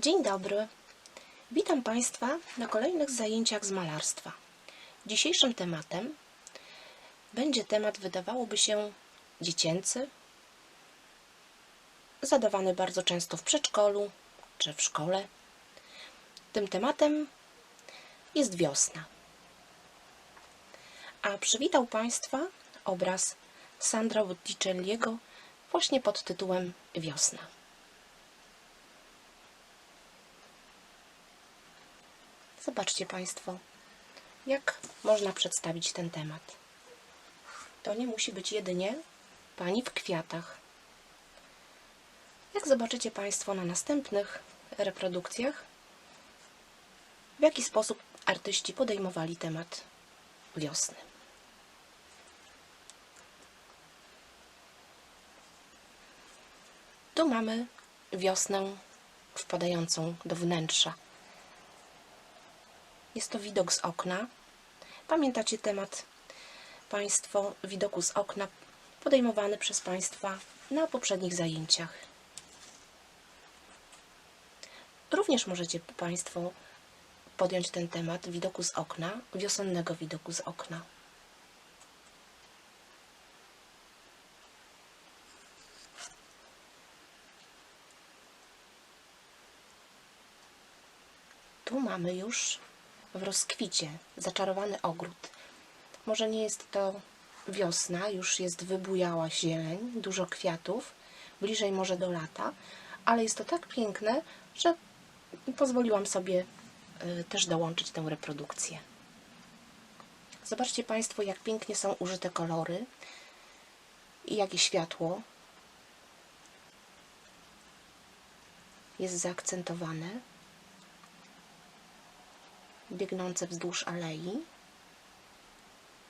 Dzień dobry. Witam Państwa na kolejnych zajęciach z malarstwa. Dzisiejszym tematem będzie temat, wydawałoby się, dziecięcy, zadawany bardzo często w przedszkolu czy w szkole. Tym tematem jest wiosna. A przywitał Państwa obraz Sandra Botticelliego właśnie pod tytułem Wiosna. Zobaczcie Państwo, jak można przedstawić ten temat. To nie musi być jedynie pani w kwiatach. Jak zobaczycie Państwo na następnych reprodukcjach, w jaki sposób artyści podejmowali temat wiosny. Tu mamy wiosnę wpadającą do wnętrza. Jest to widok z okna. Pamiętacie temat Państwo widoku z okna podejmowany przez Państwa na poprzednich zajęciach. Również możecie Państwo podjąć ten temat widoku z okna, wiosennego widoku z okna. Tu mamy już w rozkwicie zaczarowany ogród. Może nie jest to wiosna, już jest wybujała zieleń, dużo kwiatów, bliżej może do lata, ale jest to tak piękne, że pozwoliłam sobie y, też dołączyć tę reprodukcję. Zobaczcie Państwo, jak pięknie są użyte kolory i jakie światło jest zaakcentowane biegnące wzdłuż alei,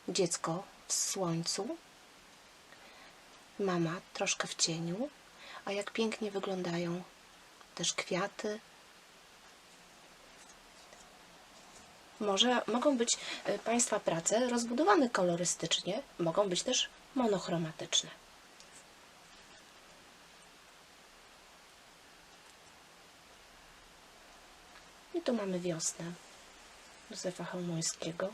dziecko w słońcu, mama troszkę w cieniu, a jak pięknie wyglądają też kwiaty. Może mogą być e, Państwa prace rozbudowane kolorystycznie, mogą być też monochromatyczne. I tu mamy wiosnę. Józefa Chełmońskiego.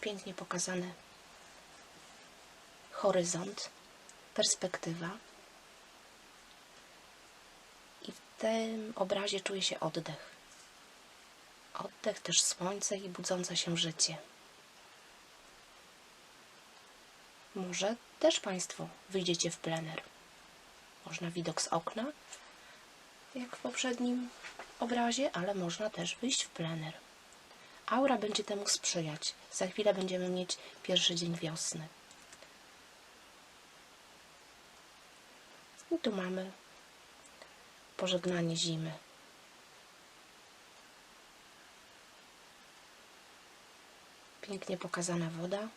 Pięknie pokazany horyzont, perspektywa. I w tym obrazie czuje się oddech. Oddech, też słońce i budzące się życie. Może też Państwo wyjdziecie w plener. Można widok z okna, jak w poprzednim obrazie, ale można też wyjść w plener. Aura będzie temu sprzyjać. Za chwilę będziemy mieć pierwszy dzień wiosny. I tu mamy pożegnanie zimy. Pięknie pokazana woda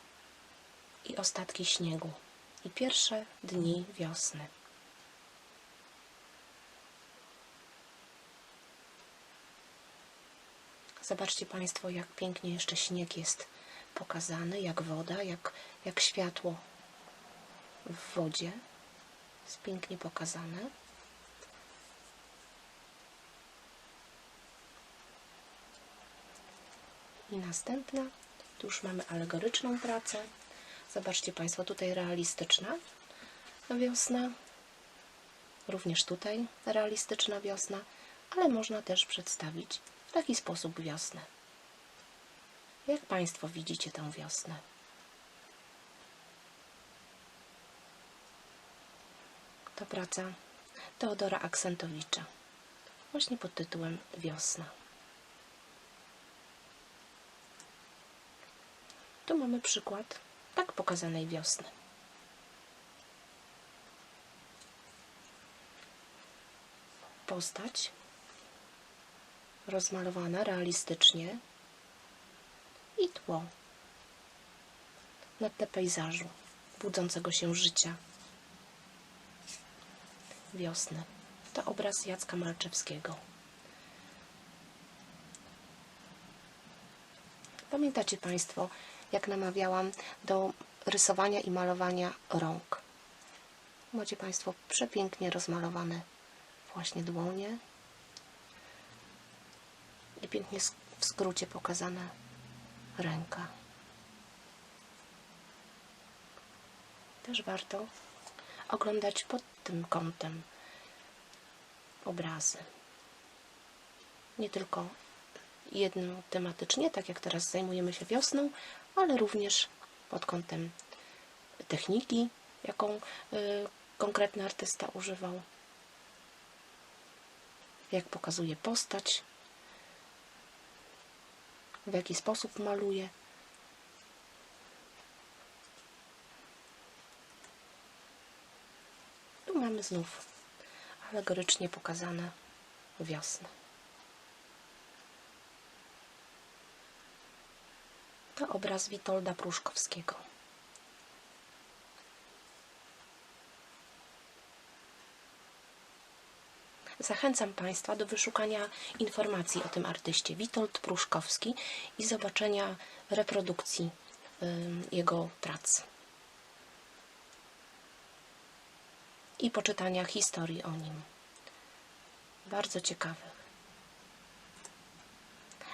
i ostatki śniegu. I pierwsze dni wiosny. Zobaczcie Państwo, jak pięknie jeszcze śnieg jest pokazany, jak woda, jak, jak światło w wodzie. Jest pięknie pokazane. I następna, tu już mamy alegoryczną pracę. Zobaczcie Państwo, tutaj realistyczna wiosna. Również tutaj realistyczna wiosna, ale można też przedstawić w taki sposób wiosnę. Jak Państwo widzicie tę wiosnę? To praca Teodora Aksentowicza, właśnie pod tytułem Wiosna. Tu mamy przykład tak pokazanej wiosny. Postać rozmalowana realistycznie i tło na tle pejzażu budzącego się życia wiosny. To obraz Jacka Malczewskiego. Pamiętacie Państwo, jak namawiałam do rysowania i malowania rąk. Macie Państwo przepięknie rozmalowane właśnie dłonie i pięknie w skrócie pokazana ręka. Też warto oglądać pod tym kątem obrazy. Nie tylko jedno tematycznie, tak jak teraz zajmujemy się wiosną, ale również pod kątem techniki, jaką y, konkretny artysta używał, jak pokazuje postać, w jaki sposób maluje. Tu mamy znów alegorycznie pokazane wiosnę. To obraz Witolda Pruszkowskiego. Zachęcam Państwa do wyszukania informacji o tym artyście Witold Pruszkowski i zobaczenia reprodukcji jego prac. I poczytania historii o nim. Bardzo ciekawych.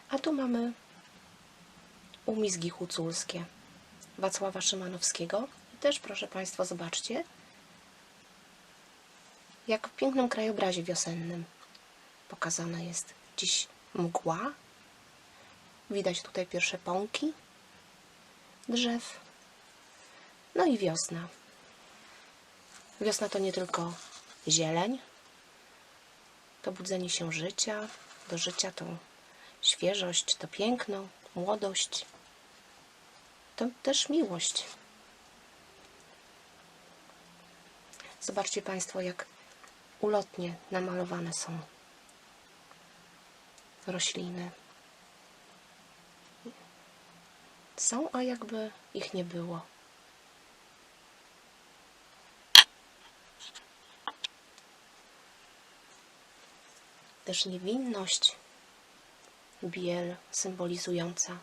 A tu mamy umizgi huculskie Wacława Szymanowskiego. I też proszę Państwa, zobaczcie, jak w pięknym krajobrazie wiosennym pokazana jest dziś mgła. Widać tutaj pierwsze pąki drzew. No i wiosna. Wiosna to nie tylko zieleń, to budzenie się życia, do życia to świeżość, to piękno, młodość, to też miłość. Zobaczcie Państwo, jak ulotnie namalowane są rośliny. Są, a jakby ich nie było. Też niewinność, biel symbolizująca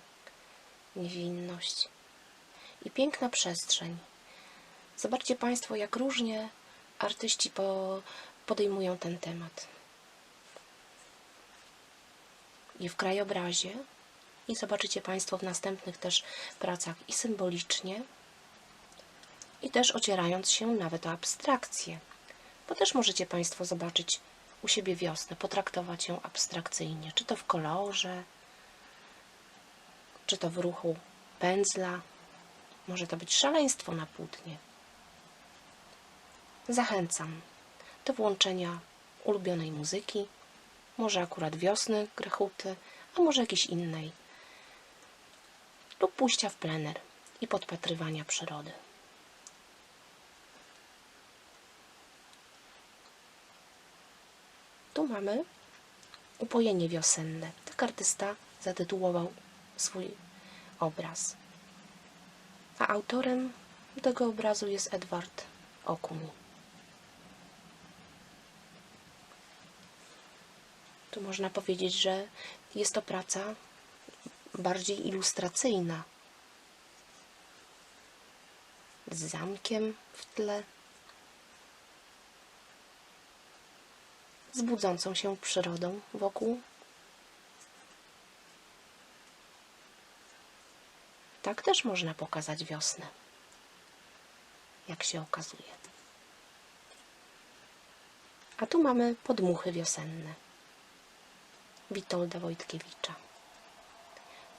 niewinność i piękna przestrzeń. Zobaczcie Państwo, jak różnie artyści po, podejmują ten temat. I w krajobrazie, i zobaczycie Państwo w następnych też pracach i symbolicznie, i też ocierając się nawet o abstrakcję, bo też możecie Państwo zobaczyć u siebie wiosnę, potraktować ją abstrakcyjnie, czy to w kolorze, czy to w ruchu pędzla. Może to być szaleństwo na płótnie. Zachęcam do włączenia ulubionej muzyki, może akurat wiosny, grechuty, a może jakiejś innej, lub pójścia w plener i podpatrywania przyrody. Tu mamy upojenie wiosenne. Tak artysta zatytułował swój obraz. A autorem tego obrazu jest Edward Okuń. Tu można powiedzieć, że jest to praca bardziej ilustracyjna. Z zamkiem w tle. Z budzącą się przyrodą wokół. Tak też można pokazać wiosnę, jak się okazuje. A tu mamy podmuchy wiosenne Witolda Wojtkiewicza.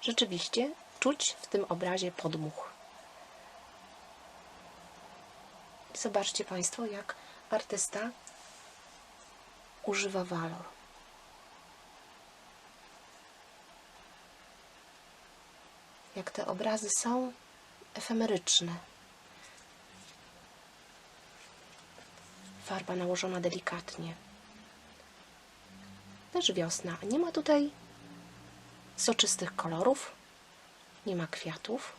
Rzeczywiście czuć w tym obrazie podmuch. Zobaczcie Państwo, jak artysta używa walor. Jak te obrazy są efemeryczne. Farba nałożona delikatnie. Też wiosna. Nie ma tutaj soczystych kolorów, nie ma kwiatów.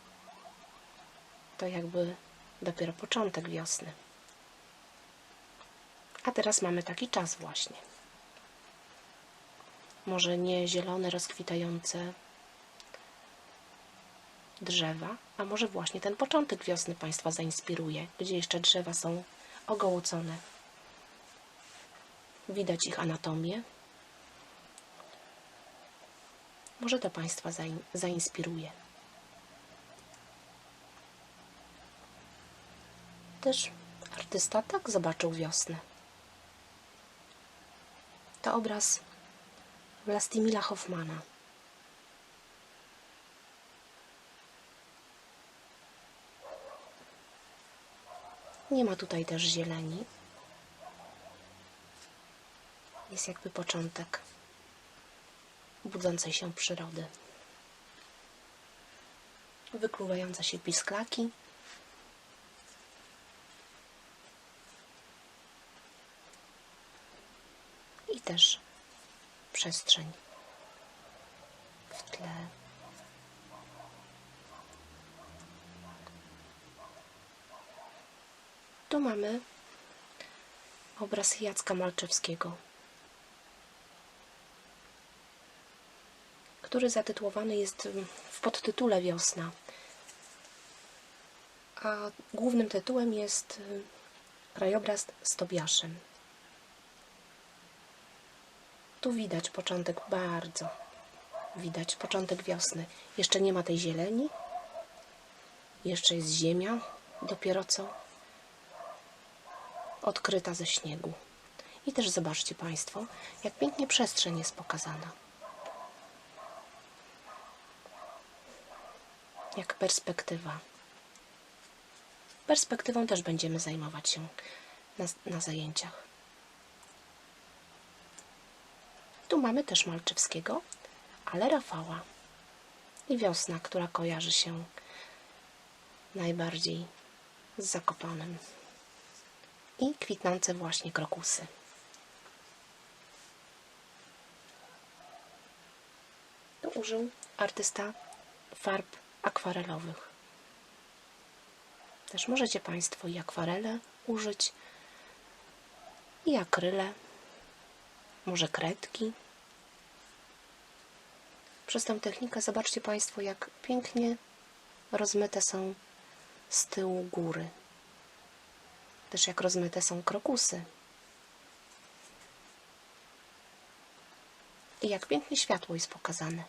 To jakby dopiero początek wiosny. A teraz mamy taki czas właśnie. Może nie zielone, rozkwitające drzewa, a może właśnie ten początek wiosny Państwa zainspiruje, gdzie jeszcze drzewa są ogołocone. Widać ich anatomię. Może to Państwa zain- zainspiruje. Też artysta tak zobaczył wiosnę. To obraz Vlastimila Hoffmana. Nie ma tutaj też zieleni. Jest jakby początek budzącej się przyrody. Wykluwające się pisklaki. I też przestrzeń w tle. Tu mamy obraz Jacka Malczewskiego, który zatytułowany jest w podtytule Wiosna. A głównym tytułem jest krajobraz z Tobiaszem. Tu widać początek bardzo. Widać początek wiosny. Jeszcze nie ma tej zieleni. Jeszcze jest ziemia. Dopiero co odkryta ze śniegu. I też zobaczcie Państwo, jak pięknie przestrzeń jest pokazana. Jak perspektywa. Perspektywą też będziemy zajmować się na, na zajęciach. Tu mamy też Malczewskiego, ale Rafała. I wiosna, która kojarzy się najbardziej z Zakopanem. I kwitnące właśnie krokusy. Tu użył artysta farb akwarelowych. Też możecie Państwo i akwarele użyć, i akryle, może kredki. Przez tę technikę zobaczcie Państwo, jak pięknie rozmyte są z tyłu góry. Też jak rozmyte są krokusy. I jak pięknie światło jest pokazane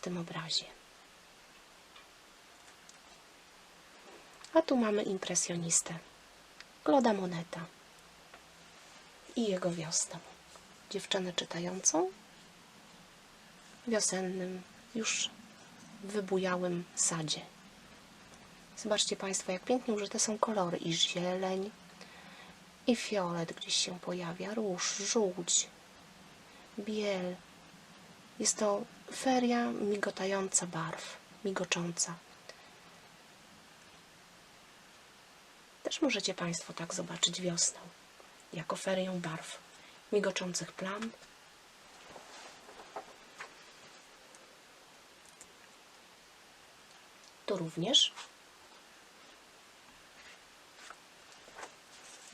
w tym obrazie. A tu mamy impresjonistę, Claude'a Moneta i jego wiosnę. Dziewczynę czytającą wiosennym, już wybujałym sadzie. Zobaczcie Państwo, jak pięknie użyte są kolory. I zieleń, i fiolet gdzieś się pojawia, róż, żółć, biel. Jest to feria migotająca barw, migocząca. Też możecie Państwo tak zobaczyć wiosnę, jako ferię barw, migoczących plam. Tu również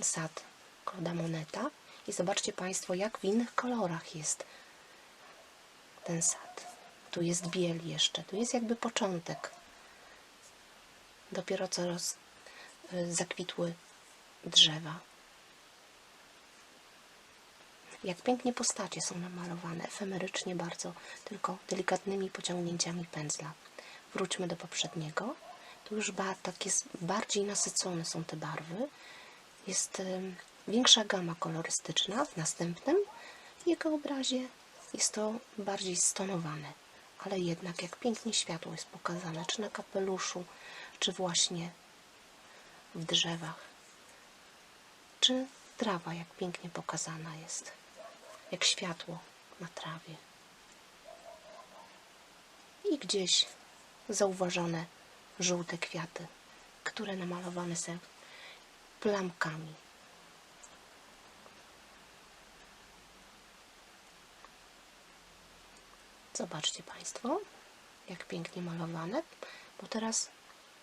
sad Claude'a Moneta i zobaczcie Państwo, jak w innych kolorach jest ten sad. Tu jest biel jeszcze, tu jest jakby początek. Dopiero co roz, y, zakwitły drzewa. Jak pięknie postacie są namalowane, efemerycznie bardzo, tylko delikatnymi pociągnięciami pędzla. Wróćmy do poprzedniego. Tu już ba, tak jest bardziej nasycone są te barwy. Jest y, większa gama kolorystyczna. W następnym jego obrazie jest to bardziej stonowane, ale jednak jak pięknie światło jest pokazane, czy na kapeluszu, czy właśnie w drzewach, czy trawa jak pięknie pokazana jest, jak światło na trawie. I gdzieś zauważone żółte kwiaty, które namalowane są plamkami. Zobaczcie Państwo, jak pięknie malowane, bo teraz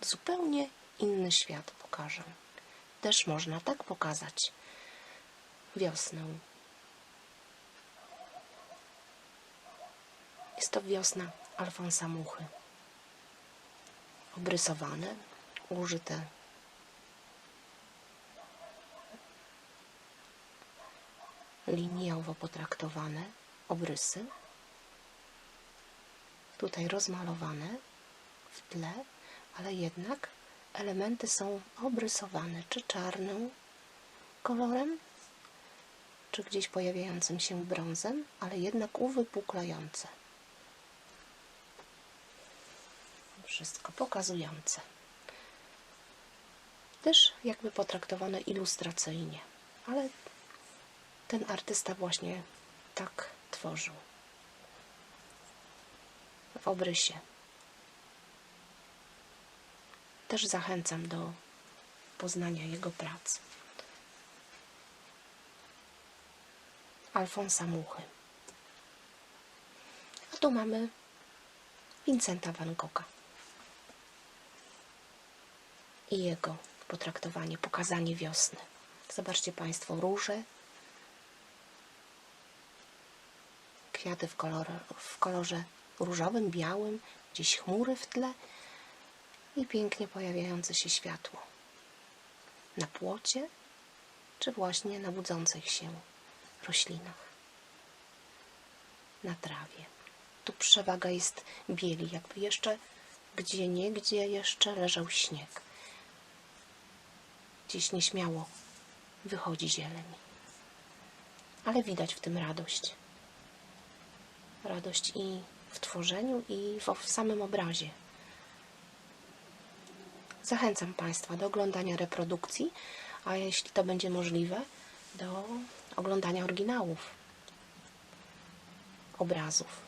zupełnie inny świat pokażę. Też można tak pokazać wiosnę. Jest to wiosna Alfonsa Muchy. Obrysowane, użyte liniowo potraktowane obrysy. Tutaj rozmalowane w tle, ale jednak elementy są obrysowane czy czarnym kolorem, czy gdzieś pojawiającym się brązem, ale jednak uwypuklające. Wszystko pokazujące. Też jakby potraktowane ilustracyjnie, ale ten artysta właśnie tak tworzył. W obrysie. Też zachęcam do poznania jego prac. Alfonsa Muchy. A tu mamy Vincenta van Gogha. I jego potraktowanie, pokazanie wiosny. Zobaczcie Państwo róże, kwiaty w kolorze, w kolorze różowym, białym, gdzieś chmury w tle i pięknie pojawiające się światło. Na płocie, czy właśnie na budzących się roślinach. Na trawie. Tu przewaga jest bieli, jakby jeszcze gdzie niegdzie jeszcze leżał śnieg. Gdzieś nieśmiało wychodzi zieleń. Ale widać w tym radość. Radość i w tworzeniu, i w, samym obrazie. Zachęcam Państwa do oglądania reprodukcji, a jeśli to będzie możliwe, do oglądania oryginałów obrazów.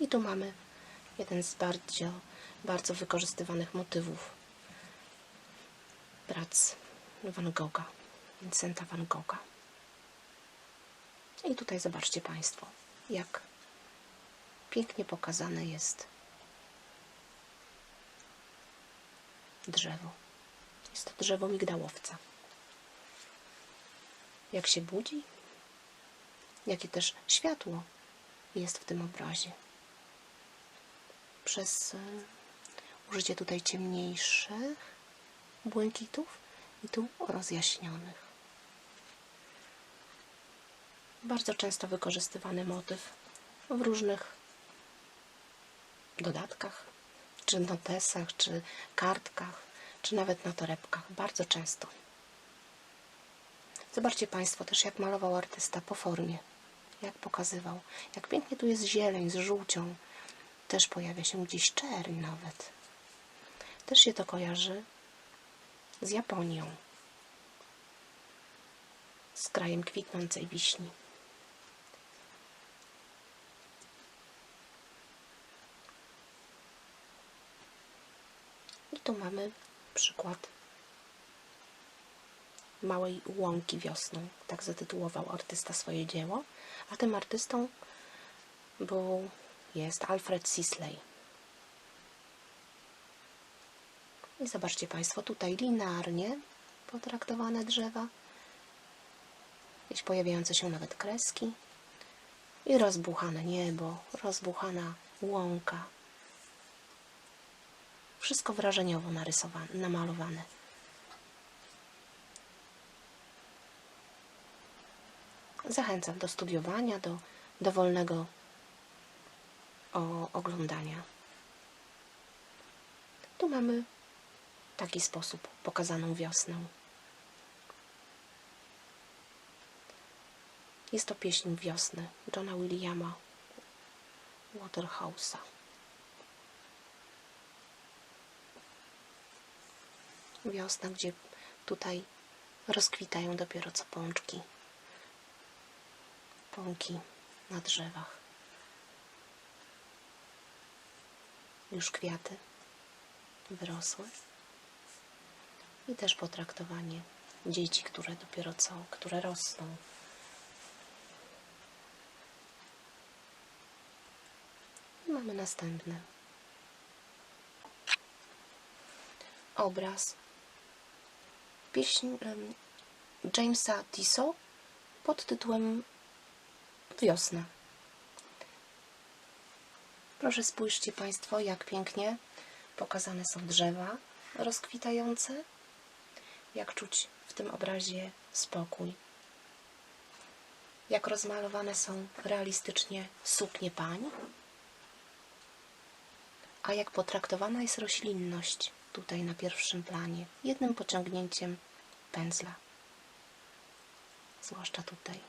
I tu mamy jeden z bardzo, bardzo wykorzystywanych motywów prac Van Gogha, Vincenta Van Gogha. I tutaj zobaczcie Państwo, jak pięknie pokazane jest drzewo. Jest to drzewo migdałowca. Jak się budzi, jakie też światło jest w tym obrazie. Przez e, użycie tutaj ciemniejszych błękitów i tu rozjaśnionych. Bardzo często wykorzystywany motyw w różnych dodatkach, czy notesach, czy kartkach, czy nawet na torebkach. Bardzo często. Zobaczcie Państwo też, jak malował artysta po formie. Jak pokazywał. Jak pięknie tu jest zieleń z żółcią. Też pojawia się gdzieś czerń nawet. Też się to kojarzy z Japonią. Z krajem kwitnącej wiśni. Tu mamy przykład małej łąki wiosną. Tak zatytułował artysta swoje dzieło. A tym artystą był, jest Alfred Sisley. I zobaczcie Państwo, tutaj linearnie potraktowane drzewa, gdzieś pojawiające się nawet kreski i rozbuchane niebo, rozbuchana łąka. Wszystko wrażeniowo narysowane, namalowane. Zachęcam do studiowania, do dowolnego oglądania. Tu mamy taki sposób pokazaną wiosnę. Jest to pieśń wiosny Johna Williama Waterhouse'a. Wiosna, gdzie tutaj rozkwitają dopiero co pączki, pąki na drzewach. Już kwiaty wyrosły i też potraktowanie dzieci, które dopiero co, które rosną. I mamy następny obraz. Pieśń Jamesa Tissot pod tytułem Wiosna. Proszę spójrzcie Państwo, jak pięknie pokazane są drzewa rozkwitające. Jak czuć w tym obrazie spokój. Jak rozmalowane są realistycznie suknie pań. A jak potraktowana jest roślinność tutaj na pierwszym planie, jednym pociągnięciem pędzla. Zwłaszcza tutaj.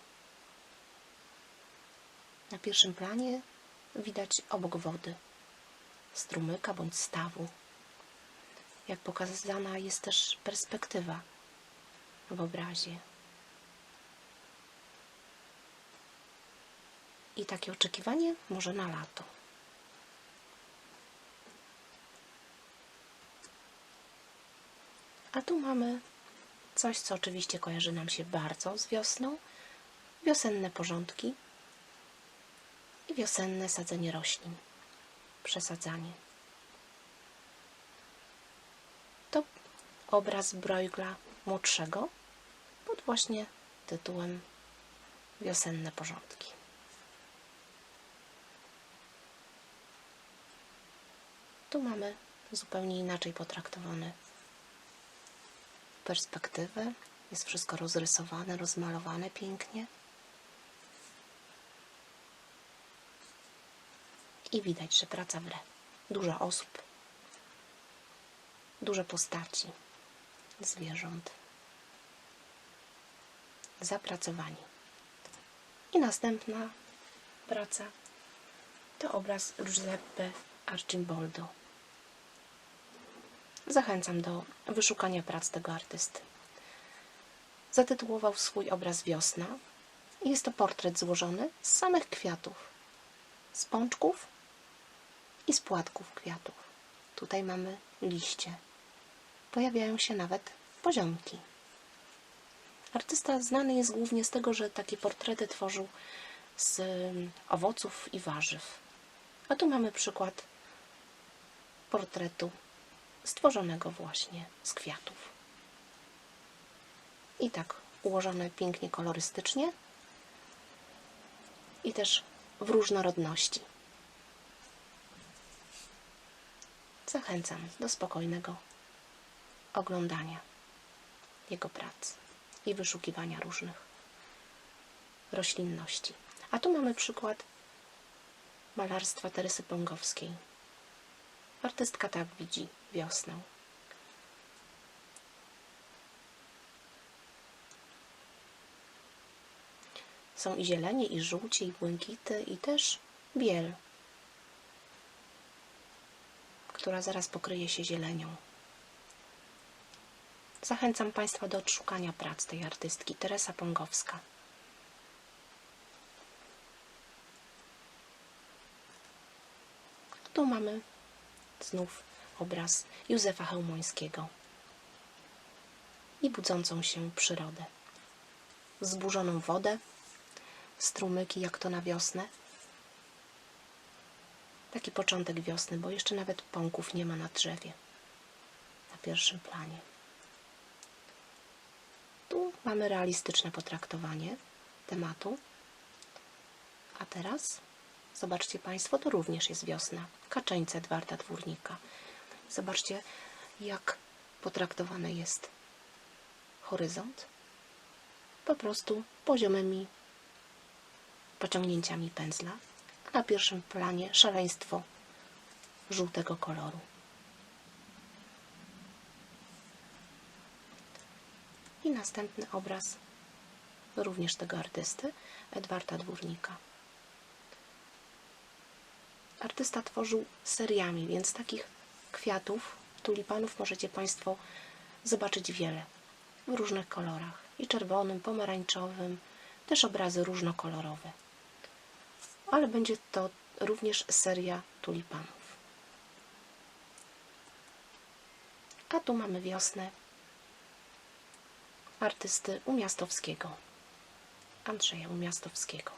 Na pierwszym planie widać obok wody strumyka bądź stawu. Jak pokazana jest też perspektywa w obrazie. I takie oczekiwanie może na lato. A tu mamy coś, co oczywiście kojarzy nam się bardzo z wiosną. Wiosenne porządki i wiosenne sadzenie roślin. Przesadzanie. To obraz Bruegla młodszego pod właśnie tytułem Wiosenne porządki. Tu mamy zupełnie inaczej potraktowany perspektywę. Jest wszystko rozrysowane, rozmalowane pięknie. I widać, że praca wre. Dużo osób, dużo postaci, zwierząt. Zapracowani. I następna praca to obraz Giuseppe Archimboldo. Zachęcam do wyszukania prac tego artysty. Zatytułował swój obraz Wiosna. Jest to portret złożony z samych kwiatów, z pączków i z płatków kwiatów. Tutaj mamy liście. Pojawiają się nawet poziomki. Artysta znany jest głównie z tego, że takie portrety tworzył z mm, owoców i warzyw. A tu mamy przykład portretu stworzonego właśnie z kwiatów. I tak ułożone pięknie kolorystycznie i też w różnorodności. Zachęcam do spokojnego oglądania jego prac i wyszukiwania różnych roślinności. A tu mamy przykład malarstwa Teresy Pongowskiej. Artystka tak widzi wiosnę. Są i zielenie, i żółcie, i błękity, i też biel, która zaraz pokryje się zielenią. Zachęcam Państwa do odszukania prac tej artystki, Teresa Pongowska. Tu mamy znów obraz Józefa Chełmońskiego i budzącą się przyrodę. Zburzoną wodę, strumyki jak to na wiosnę. Taki początek wiosny, bo jeszcze nawet pąków nie ma na drzewie, na pierwszym planie. Tu mamy realistyczne potraktowanie tematu. A teraz zobaczcie Państwo, to również jest wiosna. Kaczeńce Edwarda Dwórnika. Zobaczcie, jak potraktowany jest horyzont. Po prostu poziomymi pociągnięciami pędzla, a na pierwszym planie szaleństwo żółtego koloru. I następny obraz również tego artysty, Edwarda Dwórnika. Artysta tworzył seriami, więc takich kwiatów, tulipanów możecie Państwo zobaczyć wiele w różnych kolorach i czerwonym, pomarańczowym, też obrazy różnokolorowe. Ale będzie to również seria tulipanów. A tu mamy wiosnę artysty Umiastowskiego, Andrzeja Umiastowskiego.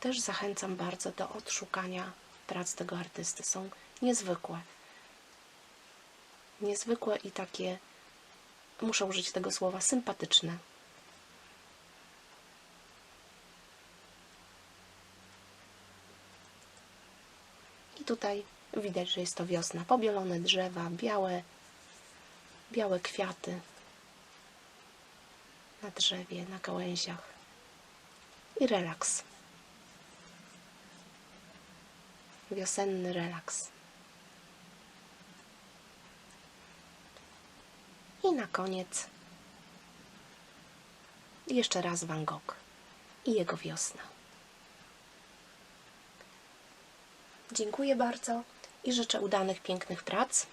Też zachęcam bardzo do odszukania prac tego artysty. Są niezwykłe. Niezwykłe i takie, muszę użyć tego słowa, sympatyczne. tutaj widać, że jest to wiosna. Pobielone drzewa, białe, białe kwiaty na drzewie, na gałęziach i relaks. Wiosenny relaks. I na koniec jeszcze raz Van Gogh i jego wiosna. Dziękuję bardzo i życzę udanych, pięknych prac.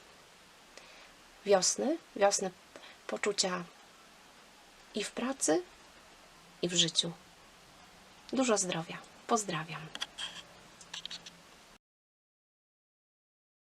Wiosny, wiosny poczucia i w pracy, i w życiu. Dużo zdrowia. Pozdrawiam.